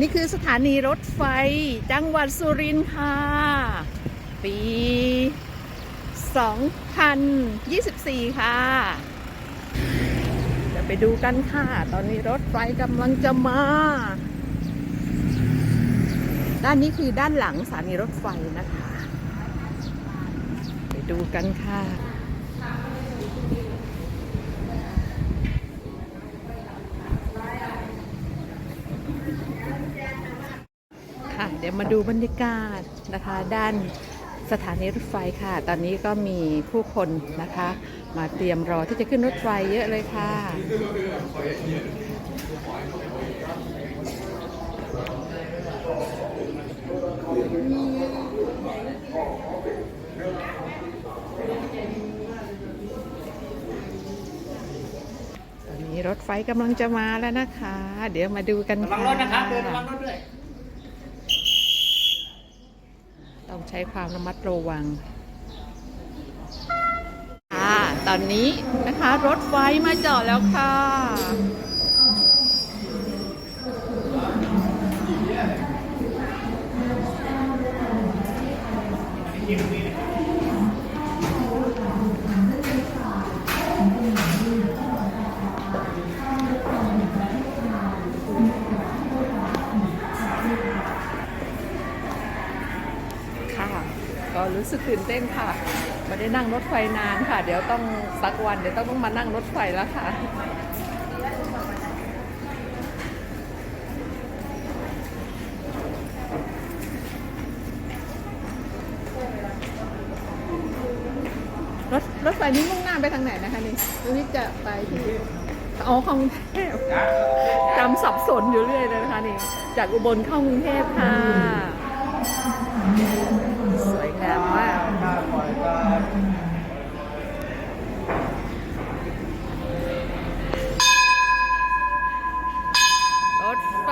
นี่คือสถานีรถไฟจังหวัดสุรินทร์ค่ะ ปี 2024 ค่ะเดี๋ยวไปดูกันค่ะ ตอนนี้รถไฟกำลังจะมา ด้านนี้คือด้านหลังสถานีรถไฟนะคะ ไปดูกันค่ะ ค่ะ เดี๋ยวมาดูบรรยากาศนะคะ ด้านสถานีรถไฟค่ะ ตอนนี้ก็มีผู้คนนะคะ มาเตรียมรอที่จะขึ้นรถไฟเยอะเลยค่ะ ตอนนี้รถไฟกำลังจะมาแล้วนะคะ เดี๋ยวมาดูกันระวังรถนะครับเดินระวังรถด้วย ต้อง ใช้ความระมัดระวังค่ะตอนนี้นะคะรถไฟมาจอดแล้วค่ะค่ ก็รู้สึกตื่นเต้นค่ะไม่ได้นั่งรถไฟนานค่ะ เดี๋ยวต้องสักวันเดี๋ยวต้องต้องมานั่งรถไฟแล้วค่ะรถรถไฟนี้มุ่งหน้าไปทางไหนนะคะนี่ตรงนี้จะไปที่อ๋อกรุงเทพจำสับสนอยู่เรื่อยเลยนะคะนี่ จากอุบลเข้ากรุงเทพค่ะ สวยงามมาก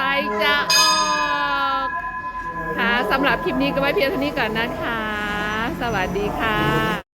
รถไฟจะออกค่ะสำหรับคลิปนี้ก็ไว้เพียงเท่านี้ก่อนนะคะ สวัสดีค่ะ